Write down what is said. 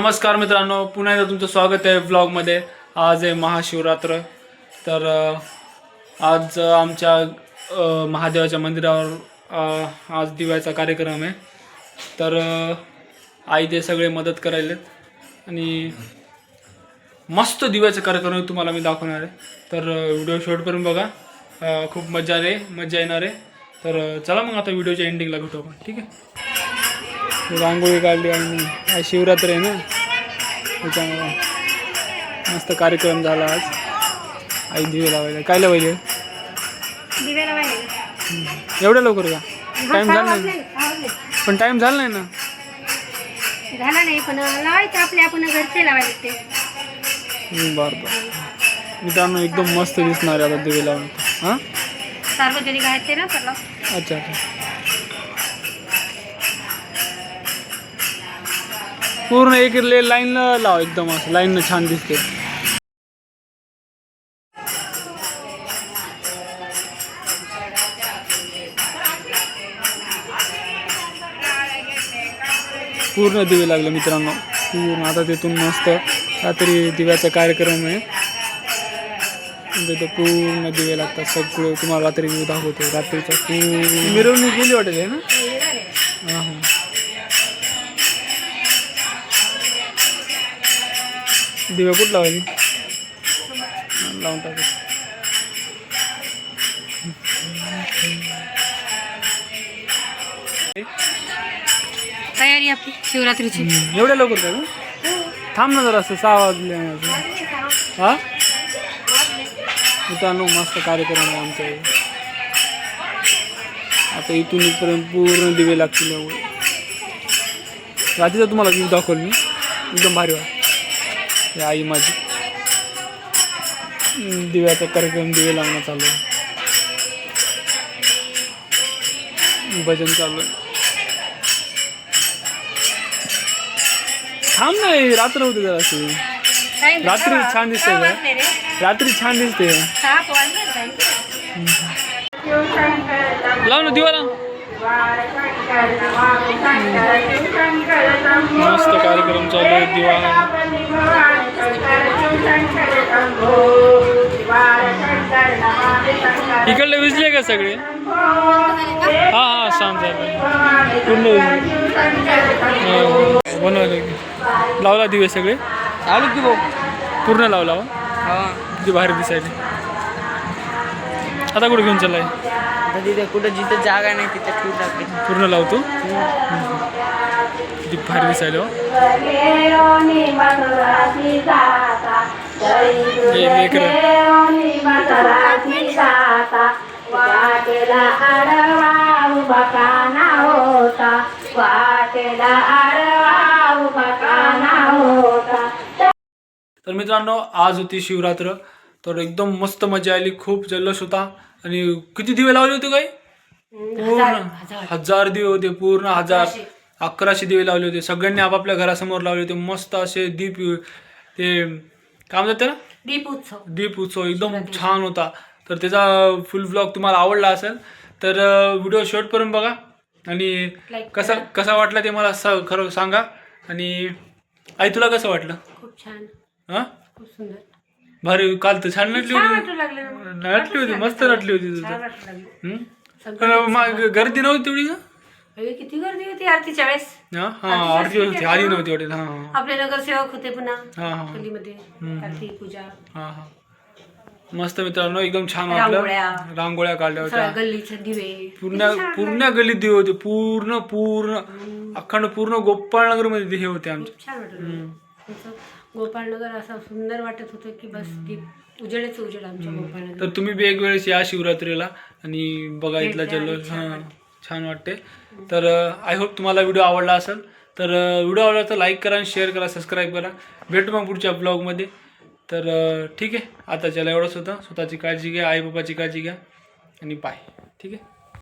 नमस्कार मित्रांनो पुन्हा एकदा तुमचं स्वागत आहे ब्लॉगमध्ये आज आहे महाशिवरात्र. तर आज आमच्या महादेवाच्या मंदिरावर आज दिव्याचा कार्यक्रम आहे. तर आई ते सगळे मदत करायला आणि मस्त दिव्याचा कार्यक्रम आहे, तुम्हाला मी दाखवणार आहे. तर व्हिडिओ शेवटपर्यंत बघा. खूप मजा आहे मजा येणार आहे. तर चला मग आता व्हिडिओच्या एंडिंगला भेटू आपण ठीक आहे? रांगोळी काढली आणि आज शिवरात्र आहे ना. त्याच्यामुळे मस्त कार्यक्रम झाला आज. आई दिवे लावायला. काय लावायले दिव्याला वाहिले एवढ्या लवकर का? टाईम झाला नाही. पण टाईम झाला नाही ना? झाला नाही पण लावायचं आपले आपण घरचे लावायचे बरं बरं. मित्रांनो एकदम मस्त दिसणार आहे आता दिवे लावून. हां? सार्वजनिक आहेत ते ना. अच्छा अच्छा. पूर्ण एक ले लाईनला लाव एकदम असं लाईननं छान दिसते. पूर्ण दिवे लागले मित्रांनो. पूर्ण आता तिथून मस्त रात्री दिव्याचा कार्यक्रम आहे. तिथं पूर्ण दिवे लागतात सगळे तुम्हाला रात्री दाखवतो रात्रीचा पूर्ण. मिरवणूक गेली वाटेल आहे ना? हां हां. दिवे कुठं लावायची? लावून टाकू. तयारी आपली शिवरात्रीची. एवढ्या लवकर का? थांब ना जरा असं सहा वाजले हा? मित्रांनो मस्त कार्यक्रम आहे आमच्या इथे. आता इथून इथपर्यंत पूर्ण दिवे लागतील एवढे. रात्रीचा तुम्हाला व्ह्यू दाखवल मी. एकदम भारी वाट आई माझी. दिव्याचा कार्यक्रम दिवे लावणं चालू आहे. भजन चालू आहे. थांब ना हे रात्र होते जरा रात्री. छान दिसते. रात्री छान दिसते. लाव ना दिवाला. मस्त कार्यक्रम चालू आहे दिवा. इकडले विजले का सगळे? हा हा शांत झालं. पूर्ण. बनवले. लावला दिवे सगळे? आलो की भाऊ. पूर्ण लावला हो. हा. किती बाहेर दिसायले. आता कुठे घेऊन चाललाय? आता तिथे कुठं जिथं जागा नाही तिथे ठेवू टाकते पूर्ण लावतो? किती बाहेर दिसायला हो. हे लेकरं. वाटेला आडवा उभा काना होता. वाटेला आडवा उभा काना होता. तर मित्रांनो आज होती शिवरात्र. तर एकदम मस्त मजा आली खूप जल्लोष होता. आणि किती दिवे लावले होते काय पूर्ण हजार. दिवे होते पूर्ण हजार. अकराशे. दिवे लावले होते. सगळ्यांनी आपापल्या घरासमोर लावले होते. मस्त असे दीप ते काय म्हणतात त्याला? दीप उत्सव. दीप उत्सव एकदम छान होता. तर त्याचा फुल ब्लॉग तुम्हाला आवडला असेल तर व्हिडिओ शेवटपर्यंत बघा. आणि कसा कसा वाटला ते मला स- खरं सांगा. आणि आई तुला कसं वाटलं? खूप छान. हां? खूप सुंदर. भारी काल तर छान नटली छान होती. लागले. नटली होती मस्त नटली होती छान तुझं वाटू लागले. हम्म? पण मा- गर्दी नव्हती तेवढी अरे, किती गर्दी होती आरतीच्या वेळेस. हा हा आरती होती आली नव्हती वाटेल हा हा. आपले नगरसेवक होते पुन्हा हा हा. गल्लीमध्ये. आरती पूजा. हा हा. मस्त मित्रांनो एकदम छान रांगोळ्या. वाटलं. रांगोळ्या. काढल्या होत्या. गल्लीचे दिवे. पूर्ण पूर्ण गल्लीत दिवे होते पूर्ण पूर्ण. अखंड पूर्ण गोपाळनगरमध्ये हे होते आमचे. छान होतं गोपाळनगर असं सुंदर वाटत होतं की बस दीप उजेडच उजेड आमच्या गोपाळनगर. तर तुम्ही बी एक वेळेस या शिवरात्रीला आणि बघा इथला जल्लोष. हां छान वाटते. तर आय होप तुम्हाला व्हिडिओ आवडला असेल. तर व्हिडिओ आवडला तर लाईक करा आणि शेअर करा सबस्क्राईब करा. भेटू मग पुढच्या ब्लॉगमध्ये तर अं, ठीक आहे. आता चला एवढंच होतं. स्वतःची काळजी घ्या आई बाबाची काळजी घ्या. आणि बाय ठीक आहे?